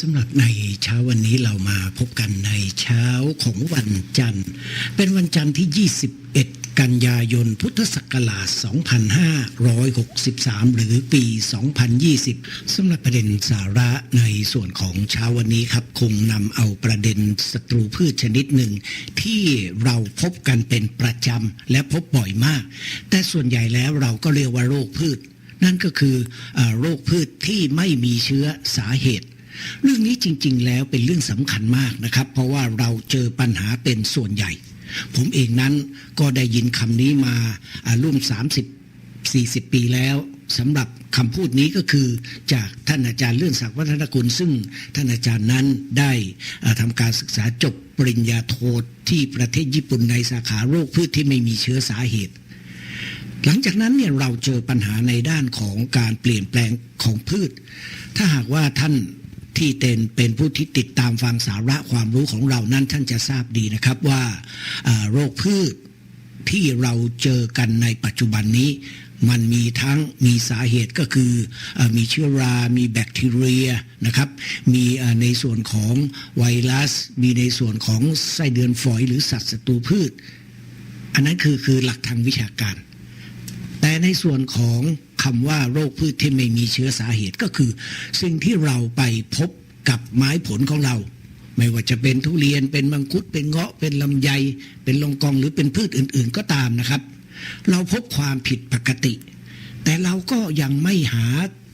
สำหรับในเช้าวันนี้เรามาพบกันในเช้าของวันจันทร์ เป็นวันจันทร์ที่ 21 กันยายนพุทธศักราช 2563 หรือปี 2020 สำหรับประเด็นสาระในส่วนของเช้าวันนี้ครับ คงนำเอาประเด็นศัตรูพืชชนิดหนึ่ง ที่เราพบกันเป็นประจำและพบบ่อยมาก แต่ส่วนใหญ่แล้วเราก็เรียกว่าโรคพืช นั่นก็คืออโรคพืชที่ไม่มีเชื้อสาเหตุ เรื่องนี้จริง ๆ แล้วเป็นเรื่องสำคัญมากนะครับ เพราะว่าเราเจอปัญหาเป็นส่วนใหญ่ ผมเองนั้นก็ได้ยินคำนี้มาอ่าร่วม 30 40 ปีแล้วสำหรับคำพูดนี้ก็คือจากท่านอาจารย์เลื่อนศักดิ์วัฒนกุลซึ่งท่านอาจารย์นั้นได้ทำการศึกษาจบปริญญาโทที่ประเทศญี่ปุ่นในสาขาโรคพืชที่ไม่มีเชื้อสาเหตุ หลังจากนั้นเนี่ยเราเจอปัญหาในด้านของการเปลี่ยนแปลงของพืช ถ้าหากว่าท่าน ที่เต็นเป็นผู้ที่ติดตามฟังสาระความรู้ของเรานั้นท่านจะทราบดีนะครับว่าโรคพืชที่เราเจอกันในปัจจุบันนี้ มันมีทั้งมีสาเหตุก็คืออมีเชื้อรา มีแบคทีเรียนะครับ มีในส่วนของไวรัส มีในส่วนของไส้เดือนฝอยหรือสัตว์ศัตรูพืช อันนั้นคือคือหลักทางวิชาการ แต่ในส่วนของคำว่าโรคพืชที่ไม่มีเชื้อสาเหตุก็คือ สิ่งที่เราไปพบกับไม้ผลของเรา ไม่ว่าจะเป็นทุเรียนเป็นมังคุดเป็นเงาะเป็นลำไย เป็นลงกองหรือเป็นพืชอื่น ๆ ก็ตามนะครับ เราพบความผิดปกติ แต่เราก็ยังไม่หา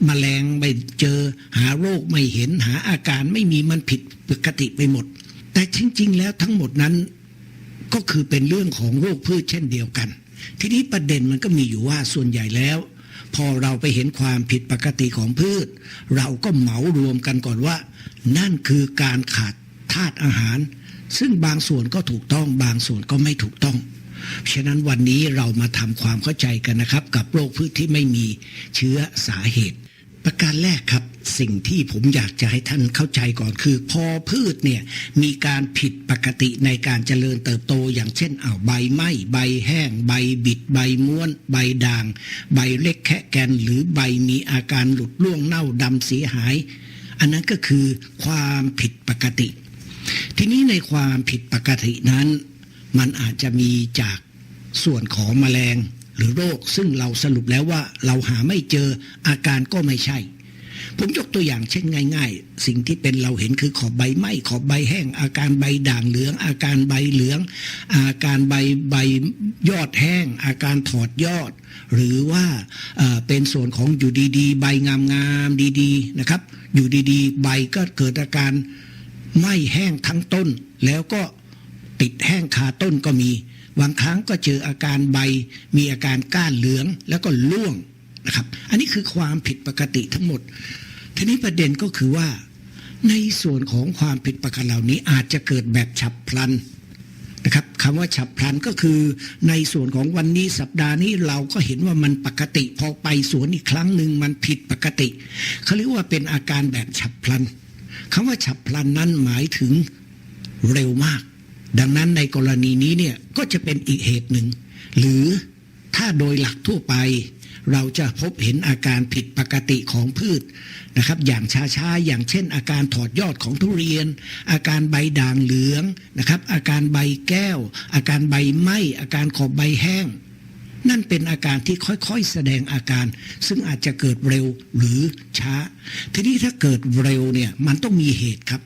แมลงไม่เจอหาโรคไม่เห็นหาอาการไม่มีมันผิดปกติไปหมด แต่จริง ๆ แล้วทั้งหมดนั้นก็คือเป็นเรื่องของโรคพืชเช่นเดียวกัน ทีนี้ประเด็นมันก็มีอยู่ว่าส่วนใหญ่แล้ว พอเราไปเห็นความผิดปกติของพืช เราก็เหมารวมกันก่อนว่า นั่นคือการขาดธาตุอาหาร ซึ่งบางส่วนก็ถูกต้อง บางส่วนก็ไม่ถูกต้องฉะนั้นวันนี้เรามาทำความเข้าใจกันนะครับ กับโรคพืชที่ไม่มีเชื้อสาเหตุ ประการแรกครับสิ่งที่ผมอยากจะให้ท่านเข้าใจก่อนคือ พอพืชเนี่ยมีการผิดปกติในการเจริญเติบโต อย่างเช่นเอาวใบไหม้ใบแห้ง ใบบิด ใบม้วน ใบด่าง ใบเล็กแคะแกน หรือใบมีอาการหลุดร่วงเน่าดำเสียหาย อันนั้นก็คือความผิดปกติ ทีนี้ในความผิดปกตินั้น มันอาจจะมีจากส่วนของแมลง หรือโรค ซึ่งเราสรุปแล้วว่าเราหาไม่เจออาการก็ไม่ใช่ ผมยกตัวอย่างเช่นง่าย ๆ สิ่งที่เป็นเราเห็นคือขอบใบไหม้ขอบใบแห้ง อาการใบด่างเหลือง อาการใบเหลือง อาการใบใบยอดแห้ง อาการถอดยอด หรือว่าเป็นส่วนของอยู่ดีๆ ใบงามๆดีๆนะครับ อยู่ดีๆ ใบก็เกิดอาการไหม้แห้งทั้งต้นแล้วก็ติดแห้งคาต้นก็มี บางครั้งก็เจออาการใบ มีอาการก้านเหลืองแล้วก็ร่วงนะครับ อันนี้คือความผิดปกติทั้งหมด ทีนี้ประเด็นก็คือว่า ในส่วนของความผิดปกติเหล่านี้อาจจะเกิดแบบฉับพลันนะครับคำว่าฉับพลันก็คือ ในส่วนของวันนี้สัปดาห์นี้เราก็เห็นว่ามันปกติ พอไปสวนอีกครั้งหนึ่งมันผิดปกติเขาเรียกว่าเป็นอาการแบบฉับพลันคำว่าฉับพลันนั้นหมายถึงเร็วมาก ดังนั้นในกรณีนี้เนี่ยก็จะเป็นอีกเหตุหนึ่ง หรือถ้าโดยหลักทั่วไป เราจะพบเห็นอาการผิดปกติของพืชนะครับ อย่างช้าๆ อย่างเช่น อาการถอดยอดของทุเรียน อาการใบด่างเหลืองนะครับ อาการใบแก้ว อาการใบไหม้อาการขอบใบแห้ง นั่นเป็นอาการที่ค่อยๆแสดงอาการ ซึ่งอาจจะเกิดเร็วหรือช้า ทีนี้ถ้าเกิดเร็วเนี่ยมันต้องมีเหตุครับ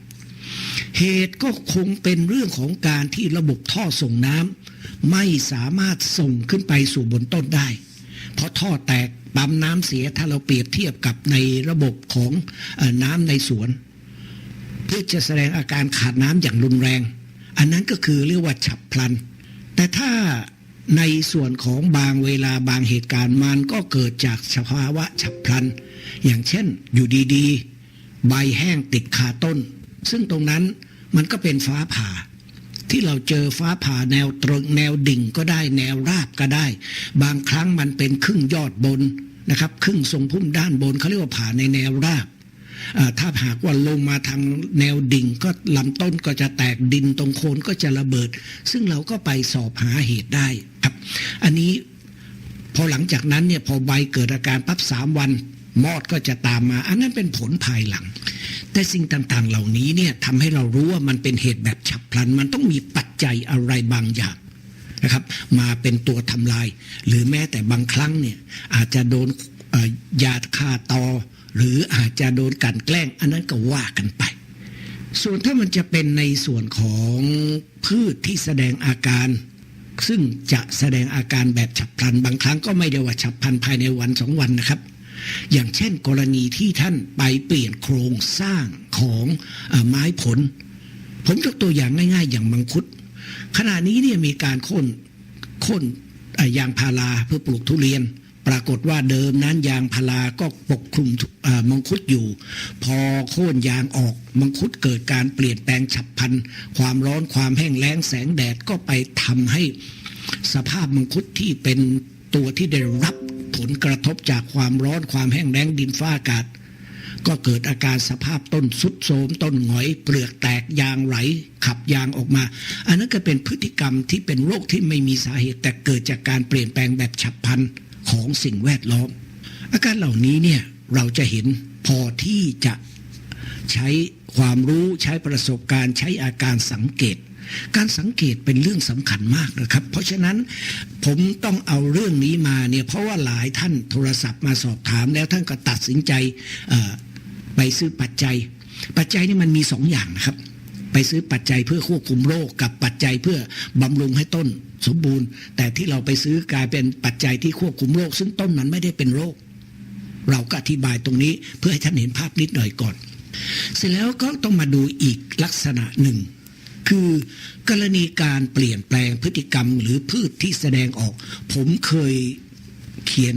เหตุก็คงเป็นเรื่องของการที่ระบบท่อส่งน้ำไม่สามารถส่งขึ้นไปสู่บนต้นได้ เพราะท่อแตกปั๊มน้ำเสียถ้าเราเปรียบเทียบกับในระบบของอน้ำในสวน เพื่อจะแสดงอาการขาดน้ำอย่างรุนแรง อันนั้นก็คือเรียกว่าฉับพลัน แต่ถ้าในส่วนของบางเวลาบางเหตุการณ์มันก็เกิดจากสภาวะฉับพลัน อย่างเช่นอยู่ดีๆ ใบแห้งติดคาต้น ซึ่งตรงนั้นมันก็เป็นฟ้าผ่า ที่เราเจอฟ้าผ่าแนวตรงแนวดิ่งก็ได้แนวราบก็ได้ บางครั้งมันเป็นครึ่งยอดบนนะครับ ครึ่งทรงพุ่มด้านบนเขาเรียกว่าผ่าในแนวราบถ้าหากว่าลงมาทางแนวดิ่งก็ลำต้นก็จะแตกดินตรงโคนก็จะระเบิด ซึ่งเราก็ไปสอบหาเหตุได้ครับ อันนี้พอหลังจากนั้นเนี่ยพอใบเกิดอาการปั๊บสามวันมอดก็จะตามมา อันนั้นเป็นผลภายหลัง แต่สิ่งต่างๆ เหล่านี้เนี่ยทำให้เรารู้ว่ามันเป็นเหตุแบบฉับพลัน มันต้องมีปัจจัยอะไรบางอย่างนะครับ มาเป็นตัวทำลาย หรือแม้แต่บางครั้งเนี่ยอาจจะโดนยาฆ่าตอ หรืออาจจะโดนกลันแกล้ง อันนั้นก็ว่ากันไป ส่วนถ้ามันจะเป็นในส่วนของพืชที่แสดงอาการซึ่งจะแสดงอาการแบบฉับพลัน บางครั้งก็ไม่ได้ว่าฉับพลันภายในวันสองวันนะครับ อย่างเช่นกรณีที่ท่านไปเปลี่ยนโครงสร้างของอไม้ผล ผมยกตัวอย่างง่าย ๆ อย่างมังคุด ขณะนี้เนี่ยมีการโค่นโค่นยางพาราเพื่อปลูกทุเรียน ปรากฏว่าเดิมนั้นยางพาราก็ปกคลุมมังคุดอยู่ พอโค่นยางออกมังคุดเกิดการเปลี่ยนแปลงฉับพลัน ความร้อนความแห้งแล้งแสงแดดก็ไปทำให้สภาพมังคุดที่เป็นตัวที่ได้รับ ลกระทบจากความร้อนความแห้งแล้งดินฟ้าอากาศ ก็เกิดอาการสภาพต้นสุดโทมต้นหงอย เปลือกแตกยางไหล ขับยางออกมา อันนั้นก็เป็นพฤติกรรมที่เป็นโรคที่ไม่มีสาเหตุ แต่เกิดจากการเปลี่ยนแปลงแบบฉับพลันของสิ่งแวดล้อม อาการเหล่านี้เนี่ยเราจะเห็นพอที่จะใช้ความรู้ใช้ประสบการณ์ใช้อาการสังเกต การสังเกตเป็นเรื่องสำคัญมากนะครับ เพราะฉะนั้นผมต้องเอาเรื่องนี้มาเนี่ยเพราะว่าหลายท่านโทรศัพท์มาสอบถามแล้วท่านก็ตัดสินใจไปซื้อปัจจัย ปัจจัยนี่มันมีสองอย่างนะครับ ไปซื้อปัจจัยเพื่อควบคุมโรคกับปัจจัยเพื่อบำรุงให้ต้นสมบูรณ์ แต่ที่เราไปซื้อกลายเป็นปัจจัยที่ควบคุมโรค ซึ่งต้นมันไม่ได้เป็นโรค เราก็อธิบายตรงนี้เพื่อให้ท่านเห็นภาพนิดหน่อยก่อน เสร็จแล้วก็ต้องมาดูอีกลักษณะหนึ่ง คือกรณีการเปลี่ยนแปลงพฤติกรรมหรือพืชที่แสดงออก ผมเคยเขียน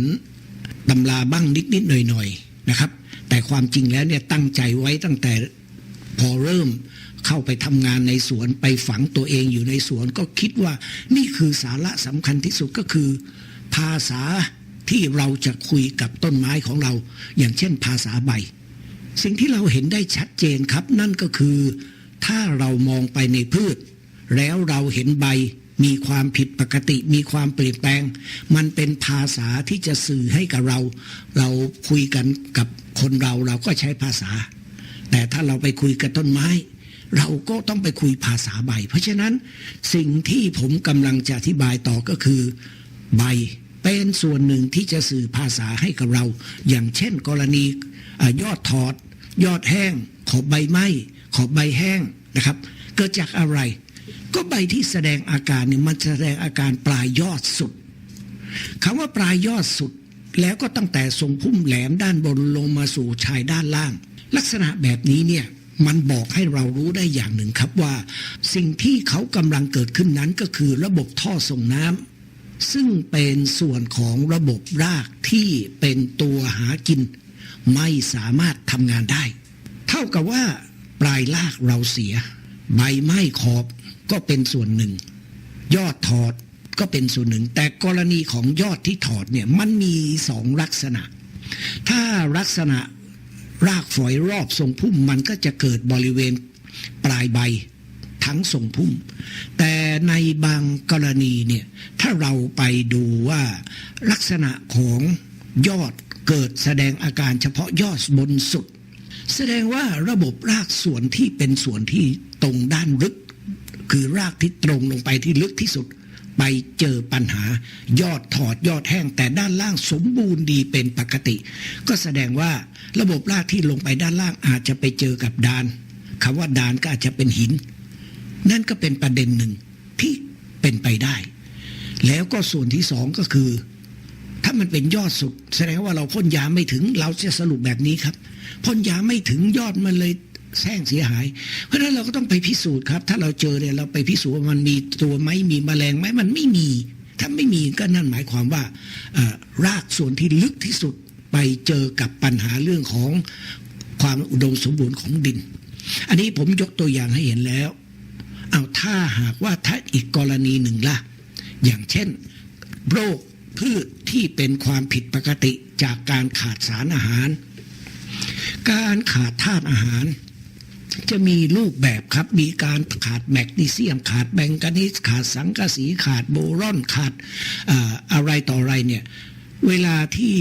ตำราบ้างนิดๆหน่อยๆนะครับ แต่ความจริงแล้วเนี่ยตั้งใจไว้ตั้งแต่พอเริ่มเข้าไปทำงานในสวนไปฝังตัวเองอยู่ในสวนก็คิดว่านี่คือสาระสำคัญที่สุดก็คือ ภาษาที่เราจะคุยกับต้นไม้ของเรา อย่างเช่นภาษาใบ สิ่งที่เราเห็นได้ชัดเจนครับนั่นก็คือ ถ้าเรามองไปในพืช แล้วเราเห็นใบมีความผิดปกติมีความเปลี่ยนแปลง มันเป็นภาษาที่จะสื่อให้กับเรา เราคุยกันกับคนเราเราก็ใช้ภาษา แต่ถ้าเราไปคุยกับต้นไม้ เราก็ต้องไปคุยภาษาใบ เพราะฉะนั้นสิ่งที่ผมกำลังจะอธิบายต่อก็คือ ใบเป็นส่วนหนึ่งที่จะสื่อภาษาให้กับเรา อย่างเช่น กรณียอดถอด ยอดแห้งขอบใบไหม้ ขอบใบแห้งนะครับ เกิดจากอะไร ก็ใบที่แสดงอาการเนี่ยมันแสดงอาการปลายยอดสุดคำว่าปลายยอดสุด แล้วก็ตั้งแต่ทรงพุ่มแหลมด้านบนลงมาสู่ชายด้านล่าง ลักษณะแบบนี้เนี่ยมันบอกให้เรารู้ได้อย่างหนึ่งครับว่า สิ่งที่เขากำลังเกิดขึ้นนั้นก็คือระบบท่อส่งน้ำซึ่งเป็นส่วนของระบบรากที่เป็นตัวหากิน ไม่สามารถทำงานได้ เท่ากับว่า ปลายรากเราเสีย ใบไม้ขอบก็เป็นส่วนหนึ่ง ยอดถอดก็เป็นส่วนหนึ่ง แต่กรณีของยอดที่ถอดเนี่ยมันมีสองลักษณะ ถ้าลักษณะรากฝอยรอบทรงพุ่มมันก็จะเกิดบริเวณปลายใบทั้งทรงพุ่ม แต่ในบางกรณีเนี่ยถ้าเราไปดูว่าลักษณะของยอดเกิดแสดงอาการเฉพาะยอดบนสุด แสดงว่าระบบรากส่วนที่เป็นส่วนที่ตรงด้านลึก คือรากที่ตรงลงไปที่ลึกที่สุด ไปเจอปัญหายอดถอดยอดแห้ง แต่ด้านล่างสมบูรณ์ดีเป็นปกติ ก็แสดงว่าระบบรากที่ลงไปด้านล่างอาจจะไปเจอกับดานคำว่าดานก็อาจจะเป็นหิน นั่นก็เป็นประเด็นหนึ่งที่เป็นไปได้ แล้วก็ส่วนที่สองก็คือ ถ้ามันเป็นยอดสุด แสดงว่าเราพ่นยาไม่ถึง เราจะสรุปแบบนี้ครับพ่นยาไม่ถึงยอดมันเลยแซงเสียหาย เพราะฉะนั้นเราก็ต้องไปพิสูจน์ครับ ถ้าเราเจอเนี่ยเราไปพิสูจน์ว่ามันมีตัวไหมมีแมลงไหมมันไม่มี ถ้าไม่มีก็นั่นหมายความว่ารากส่วนที่ลึกที่สุดไปเจอกับปัญหาเรื่องของความอุดมสมบูรณ์ของดิน อันนี้ผมยกตัวอย่างให้เห็นแล้ว เอาถ้าหากว่าถ้าอีกกรณีหนึ่งล่ะ อย่างเช่น โรค พืชที่เป็นความผิดปกติจากการขาดสารอาหาร การขาดธาตุอาหาร จะมีรูปแบบครับ มีการขาดแมกนีเซียม ขาดแบงกานีสขาดสังกะสีขาดโบรอนขาดออะไรต่ออะไรเนี่ย เวลาที่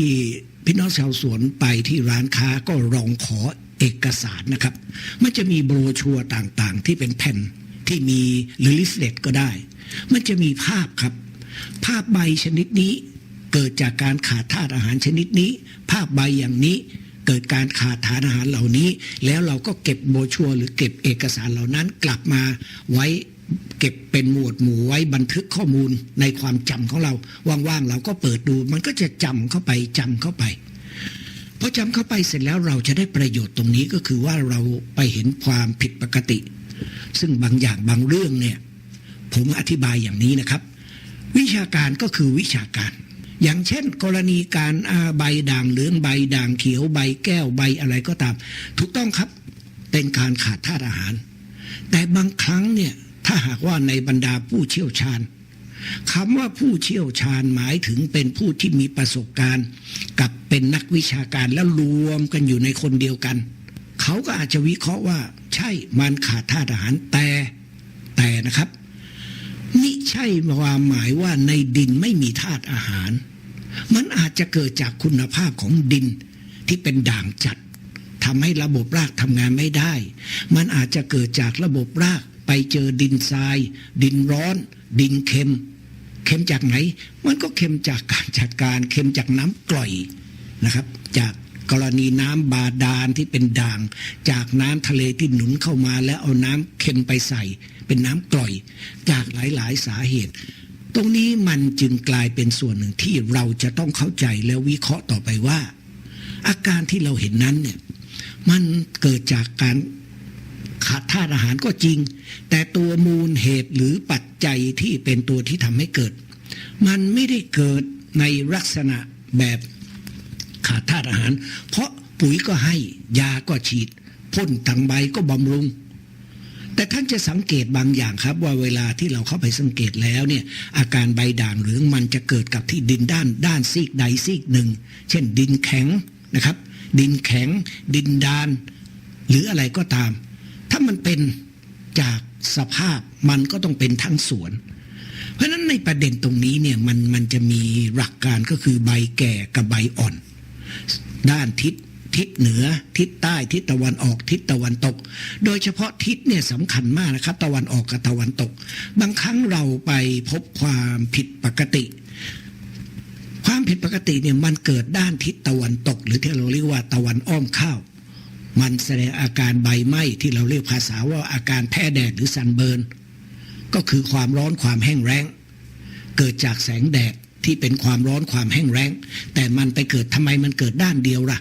พี่น้องชาวสวนไปที่ร้านค้าก็ลองขอเอกสารนะครับ มันจะมีโบรชัวร์ต่างๆ ที่เป็นแผ่นที่มีหรือลิฟเลตก็ได้ มันจะมีภาพครับ ภาพใบชนิดนี้ เกิดจากการขาดธาตุอาหารชนิดนี้ ภาพใบอย่างนี้เกิดการขาดธาตุอาหารเหล่านี้ แล้วเราก็เก็บโบชัวหรือเก็บเอกสารเหล่านั้นกลับมาไว้เก็บเป็นหมวดหมู่ไว้บันทึกข้อมูลในความจำของเรา ว่างๆเราก็เปิดดู มันก็จะจำเข้าไปจำเข้าไปพอจำเข้าไปเสร็จแล้วเราจะได้ประโยชน์ตรงนี้ก็คือว่าเราไปเห็นความผิดปกติ ซึ่งบางอย่างบางเรื่องเนี่ย ผมอธิบายอย่างนี้นะครับ วิชาการก็คือวิชาการ อย่างเช่น กรณีการอาใบด่างเหลืองใบด่างเขียวใบแก้วใบอะไรก็ตาม ถูกต้องครับเป็นการขาดธาตุอาหาร แต่บางครั้งเนี่ยถ้าหากว่าในบรรดาผู้เชี่ยวชาญคำว่าผู้เชี่ยวชาญหมายถึงเป็นผู้ที่มีประสบการณ์ กับเป็นนักวิชาการแล้วรวมกันอยู่ในคนเดียวกัน เขาก็อาจจะวิเคราะห์ว่า ใช่มันขาดธาตุอาหารแต่แต่นะครับ ใช่ความหมายว่าในดินไม่มีธาตุอาหาร มันอาจจะเกิดจากคุณภาพของดินที่เป็นด่างจัดทำให้ระบบรากทำงานไม่ได้ มันอาจจะเกิดจากระบบรากไปเจอดินทราย ดินร้อน ดินเค็ม เค็มจากไหน มันก็เค็มจากการจัดการ เค็มจากน้ำกร่อยนะครับ จากกรณีน้ำบาดาลที่เป็นด่าง จากน้ำทะเลที่หนุนเข้ามาแล้วเอาน้ำเค็มไปใส่ เป็นน้ำกร่อย จากหลายๆ สาเหตุ ตรงนี้มันจึงกลายเป็นส่วนหนึ่งที่เราจะต้องเข้าใจแล้ววิเคราะห์ต่อไปว่า อาการที่เราเห็นนั้นเนี่ยมันเกิดจากการขาดธาตุอาหารก็จริง แต่ตัวมูลเหตุหรือปัจจัยที่เป็นตัวที่ทำให้เกิด มันไม่ได้เกิดในลักษณะแบบขาดธาตุอาหาร เพราะปุ๋ยก็ให้ยาก็ฉีด พ่นทางใบก็บำรุง แต่ท่านจะสังเกตบางอย่างครับ ว่าเวลาที่เราเข้าไปสังเกตแล้วเนี่ยอาการใบด่างเหลืองมันจะเกิดกับที่ดินด้านด้านซีกใดซีกหนึ่ง เช่นดินแข็งนะครับ ดินแข็ง ดินดาน หรืออะไรก็ตาม ถ้ามันเป็นจากสภาพมันก็ต้องเป็นทั้งสวน เพราะฉะนั้นในประเด็นตรงนี้เนี่ยมันมันจะมีหลักการก็คือใบแก่กับใบอ่อน ด้านทิศ ทิศเหนือ ทิศใต้ ทิศตะวันออก ทิศตะวันตก โดยเฉพาะทิศเนี่ยสำคัญมากนะครับ ตะวันออกกับตะวันตก บางครั้งเราไปพบความผิดปกติ ความผิดปกติเนี่ยมันเกิดด้านทิศตะวันตก หรือที่เราเรียกว่าตะวันอ้อมข้าว มันแสดงอาการใบไหม้ที่เราเรียกภาษาว่าอาการแพ้แดดหรือซันเบิร์นก็คือความร้อนความแห้งแล้งเกิดจากแสงแดดที่เป็นความร้อนความแห้งแล้งแต่มันไปเกิดทำไมมันเกิดด้านเดียวล่ะ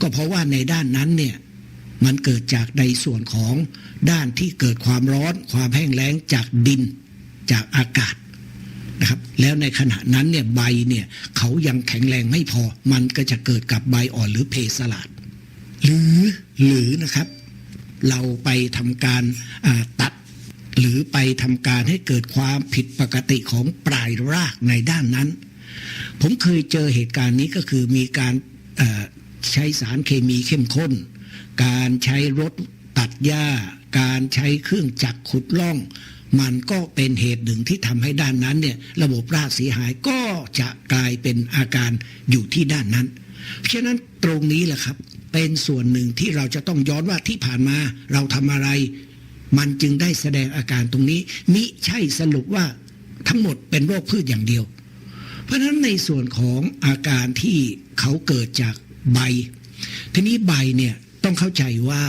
ก็เพราะว่าในด้านนั้นเนี่ยมันเกิดจากในส่วนของด้านที่เกิดความร้อน ความแห้งแล้งจากดินจากอากาศนะครับแล้วในขณะนั้นเนี่ยใบเนี่ยเขายังแข็งแรงไม่พอ มันก็จะเกิดกับใบอ่อนหรือเพสลาดหรือหรือนะครับ เราไปทำการตัด หรือไปทำการให้เกิดความผิดปกติของปลายรากในด้านนั้น ผมเคยเจอเหตุการณ์นี้ก็คือมีการ ใช้สารเคมีเข้มข้น การใช้รถตัดหญ้า การใช้เครื่องจักรขุดล่อง มันก็เป็นเหตุหนึ่งที่ทำให้ด้านนั้นเนี่ยระบบรากเสียหายก็จะกลายเป็นอาการอยู่ที่ด้านนั้น เพราะฉะนั้นตรงนี้แหละครับ เป็นส่วนหนึ่งที่เราจะต้องย้อนว่าที่ผ่านมาเราทำอะไร มันจึงได้แสดงอาการตรงนี้มิใช่สรุปว่าทั้งหมดเป็นโรคพืชอย่างเดียว เพราะฉะนั้นในส่วนของอาการที่เขาเกิดจาก ใบ ทีนี้ใบเนี่ยต้องเข้าใจว่า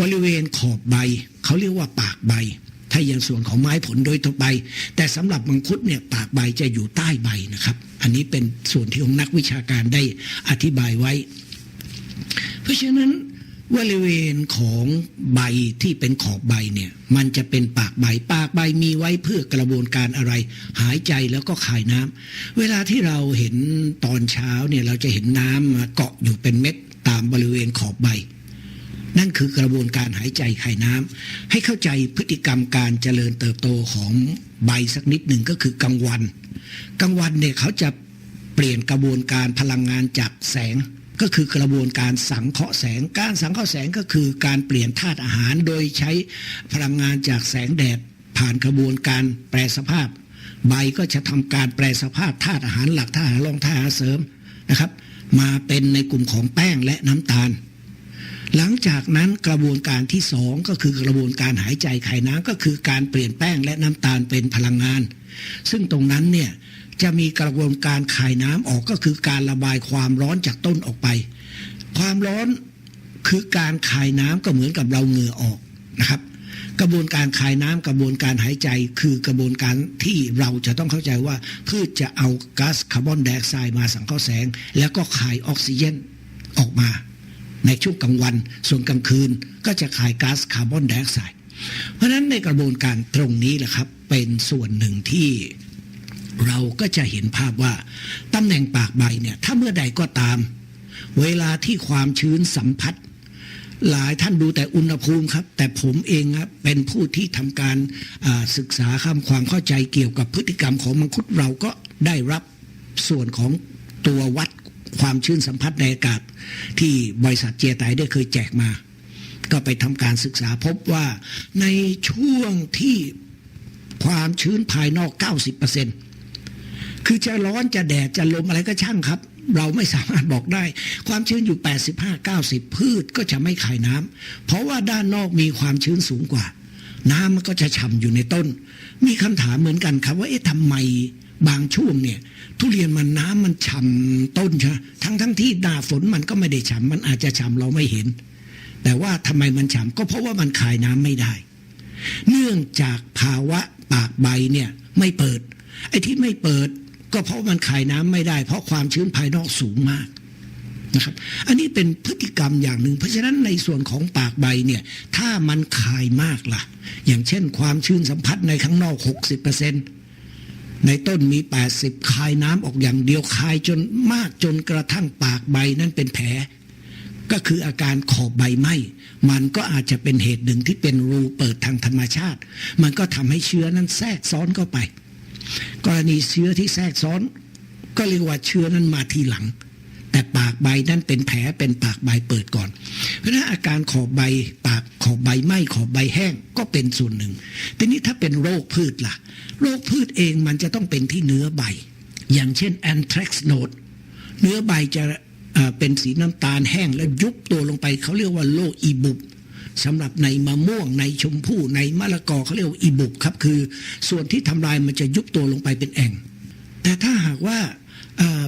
บริเวณขอบใบเขาเรียกว่าปากใบ ถ้าอย่างส่วนของไม้ผลโดยทั่วไป แต่สำหรับมังคุดเนี่ยปากใบจะอยู่ใต้ใบนะครับ อันนี้เป็นส่วนที่องนักวิชาการได้อธิบายไว้ เพราะฉะนั้น บริเวณของใบที่เป็นขอบใบเนี่ย มันจะเป็นปากใบ ปากใบมีไว้เพื่อกระบวนการอะไร หายใจแล้วก็คายน้ำเวลาที่เราเห็นตอนเช้าเนี่ยเราจะเห็นน้ำมาเกาะอยู่เป็นเม็ดตามบริเวณขอบใบ นั่นคือกระบวนการหายใจคายน้ำให้เข้าใจพฤติกรรมการเจริญเติบโตของใบสักนิดหนึ่งก็คือกลางวันกลางวันเนี่ยเขาจะเปลี่ยนกระบวนการพลังงานจากแสง ก็คือกระบวนการสังเคราะห์แสง การสังเคราะห์แสงก็คือการเปลี่ยนธาตุอาหาร โดยใช้พลังงานจากแสงแดดผ่านกระบวนการแปรสภาพ ใบก็จะทำการแปรสภาพธาตุอาหารหลักธาตุอาหารรองธาตุอาหารเสริมนะครับ มาเป็นในกลุ่มของแป้งและน้ำตาล หลังจากนั้นกระบวนการที่สองก็คือกระบวนการหายใจไขน้ำก็คือการเปลี่ยนแป้งและน้ำตาลเป็นพลังงาน ซึ่งตรงนั้นเนี่ย จะมีกระบวนการคายน้ำออกก็คือการระบายความร้อนจากต้นออกไป ความร้อนคือการคายน้ำก็เหมือนกับเราเหงื่อออกนะครับ กระบวนการคายน้ำกระบวนการหายใจ คือกระบวนการที่เราจะต้องเข้าใจว่า พืชจะเอาก๊าซคาร์บอนไดออกไซด์มาสังเคราะห์แสง แล้วก็คายออกซิเจนออกมา ในช่วงกลางวัน ส่วนกลางคืนก็จะคายก๊าซคาร์บอนไดออกไซด์เพราะฉะนั้นในกระบวนการตรงนี้แหละครับ เป็นส่วนหนึ่งที่ เราก็จะเห็นภาพว่าตำแหน่งปากใบเนี่ยถ้าเมื่อใดก็ตาม เวลาที่ความชื้นสัมผัส หลายท่านดูแต่อุณหภูมิครับ แต่ผมเองครับเป็นผู้ที่ทำการศึกษาคำความเข้าใจเกี่ยวกับพฤติกรรมของมังคุดเราก็ได้รับส่วนของตัววัดความชื้นสัมผัสในอากาศ ที่บริษัทเจียไตได้เคยแจกมา ก็ไปทำการศึกษาพบว่าในช่วงที่ความชื้นภายนอก 90% คือจะร้อนจะแดดจะลมอะไรก็ช่างครับ เราไม่สามารถบอกได้ ความชื้นอยู่ 85-90 พืชก็จะไม่ขายน้ำเพราะว่าด้านนอกมีความชื้นสูงกว่า น้ำมันก็จะฉ่ำอยู่ในต้น มีคำถามเหมือนกันครับว่าเอ๊ะทำไมบางช่วงเนี่ย ทุเรียนมันน้ำมันฉ่ำต้นใช่ไหมทั้งทั้งที่หน้าฝนมันก็ไม่ได้ฉ่ำมันอาจจะฉ่ำเราไม่เห็น แต่ว่าทำไมมันฉ่ำก็เพราะว่ามันคายน้ำไม่ได้ เนื่องจากภาวะปากใบเนี่ยไม่เปิด ไอ้ที่ไม่เปิด ก็เพราะมันคายน้ำไม่ได้ เพราะความชื้นภายนอกสูงมากนะครับ อันนี้เป็นพฤติกรรมอย่างหนึ่ง เพราะฉะนั้นในส่วนของปากใบเนี่ยถ้ามันคายมากล่ะ อย่างเช่น ความชื้นสัมผัสในข้างนอก 60%ในต้นมี 80 คายน้ำออกอย่างเดียวคายจนมากจนกระทั่งปากใบนั้นเป็นแผล ก็คืออาการขอบใบไหมมันก็อาจจะเป็นเหตุหนึ่งที่เป็นรูเปิดทางธรรมชาติ มันก็ทำให้เชื้อนั้นแทรกซ้อนเข้าไป กรณีเชื้อที่แทรกซ้อน ก็เรียกว่าเชื้อนั้นมาทีหลัง แต่ปากใบนั้นเป็นแผลเป็นปากใบเปิดก่อน เพราะฉะนั้นอาการขอบใบปากขอบใบไหม้ขอบใบแห้งก็เป็นส่วนหนึ่งทีนี้ถ้าเป็นโรคพืชล่ะ โรคพืชเองมันจะต้องเป็นที่เนื้อใบ อย่างเช่น anthrax node เนื้อใบจะเอ่อเป็นสีน้ำตาลแห้งแล้วยุบตัวลงไปเขาเรียกว่าโรคอีบุบ สำหรับในมะม่วงในชมพู่ในมะละกอเขาเรียกว่าอีบุบครับ คือส่วนที่ทำลายมันจะยุบตัวลงไปเป็นแอ่ง แต่ถ้าหากว่า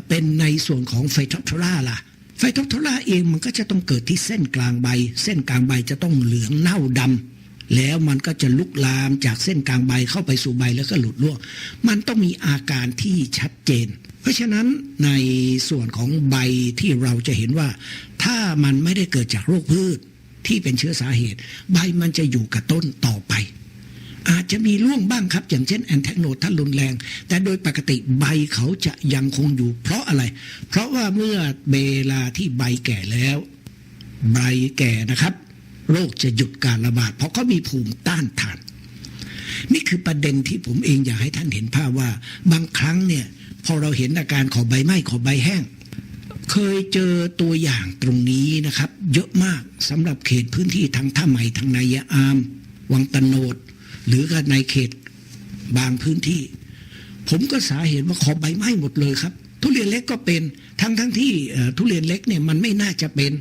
เป็นในส่วนของไฟท็อปทราล่ะไฟท็อปทราเองมันก็จะต้องเกิดที่เส้นกลางใบ เส้นกลางใบจะต้องเหลืองเน่าดำแล้วมันก็จะลุกลามจากเส้นกลางใบเข้าไปสู่ใบแล้วก็หลุดร่วง มันต้องมีอาการที่ชัดเจน เพราะฉะนั้นในส่วนของใบที่เราจะเห็นว่า ถ้ามันไม่ได้เกิดจากโรคพืช ที่เป็นเชื้อสาเหตุ ใบมันจะอยู่กับต้นต่อไป อาจจะมีร่วงบ้างครับ อย่างเช่นแอนแทกโนดถ้ารุนแรง แต่โดยปกติใบเขาจะยังคงอยู่ เพราะอะไร เพราะว่าเมื่อเวลาที่ใบแก่แล้ว ใบแก่นะครับโรคจะหยุดการระบาด เพราะเขามีภูมิต้านทาน นี่คือประเด็นที่ผมเองอยากให้ท่านเห็นภาพว่า บางครั้งเนี่ย พอเราเห็นอาการขอใบไหม้ขอใบแห้ง เคยเจอตัวอย่างตรงนี้นะครับ เยอะมากสำหรับเขตพื้นที่ทางท่าใหม่ทางนายอาม วังตะโนด หรือก็ในเขตบางพื้นที่ ผมก็สาเหตุว่าขอใบไม้หมดเลยครับ ทุเรียนเล็กก็เป็นทั้งทั้งที่ทุเรียนเล็กเนี่ยมันไม่น่าจะเป็น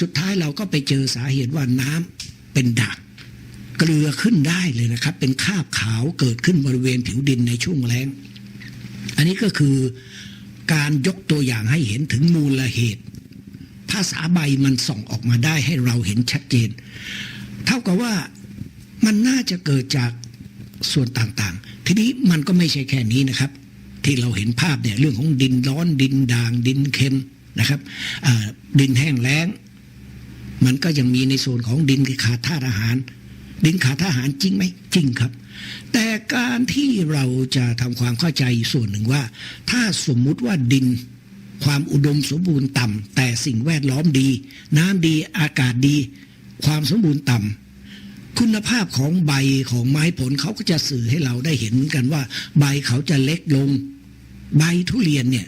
สุดท้ายเราก็ไปเจอสาเหตุว่าน้ำเป็นด่างเกลือขึ้นได้เลยนะครับ เป็นคาบขาวเกิดขึ้นบริเวณผิวดินในช่วงแล้ง อันนี้ก็คือ การยกตัวอย่างให้เห็นถึงมูลเหตุ ภาษาใบมันส่องออกมาได้ให้เราเห็นชัดเจน เท่ากับว่ามันน่าจะเกิดจากส่วนต่างๆ ทีนี้มันก็ไม่ใช่แค่นี้นะครับ ที่เราเห็นภาพเนี่ยเรื่องของดินร้อนดินด่างดินเค็มนะครับดินแห้งแล้ง มันก็ยังมีในส่วนของดินขาดธาตุอาหาร ดินขาดธาตุอาหารจริงไหมจริงครับ แต่การที่เราจะทำความเข้าใจส่วนหนึ่งว่า ถ้าสมมุติว่าดินความอุดมสมบูรณ์ต่ำแต่สิ่งแวดล้อมดี น้ำดีอากาศดี ความสมบูรณ์ต่ำคุณภาพของใบของไม้ผลเขาก็จะสื่อให้เราได้เห็นเหมือนกันว่า ใบเขาจะเล็กลง ใบทุเรียนเนี่ย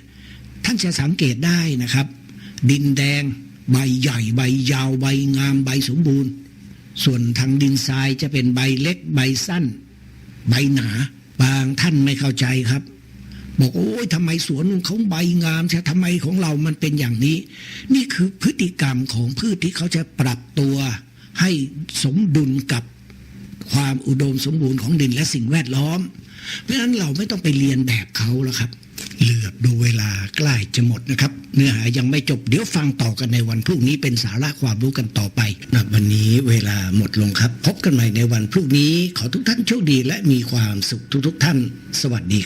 ท่านจะสังเกตได้นะครับ ดินแดง ใบใหญ่ใบยาวใบงามใบสมบูรณ์ ส่วนทางดินทรายจะเป็นใบเล็กใบสั้น ใบหนา บางท่านไม่เข้าใจครับ บอกโอ้ยทำไมสวนเขาใบงามใช่ทำไมของเรามันเป็นอย่างนี้ นี่คือพฤติกรรมของพืชที่เขาจะปรับตัวให้สมดุลกับความอุดมสมบูรณ์ของดินและสิ่งแวดล้อม เพราะฉะนั้นเราไม่ต้องไปเรียนแบบเขาแล้วครับ เหลือบดูเวลาใกล้จะหมดนะครับ เนื้อหายังไม่จบเดี๋ยวฟังต่อกันในวันพรุ่งนี้เป็นสาระความรู้กันต่อไปนะวันนี้เวลาหมดลงครับ พบกันใหม่ในวันพรุ่งนี้ขอทุกท่านโชคดีและมีความสุขทุกๆท่าน สวัสดีครับ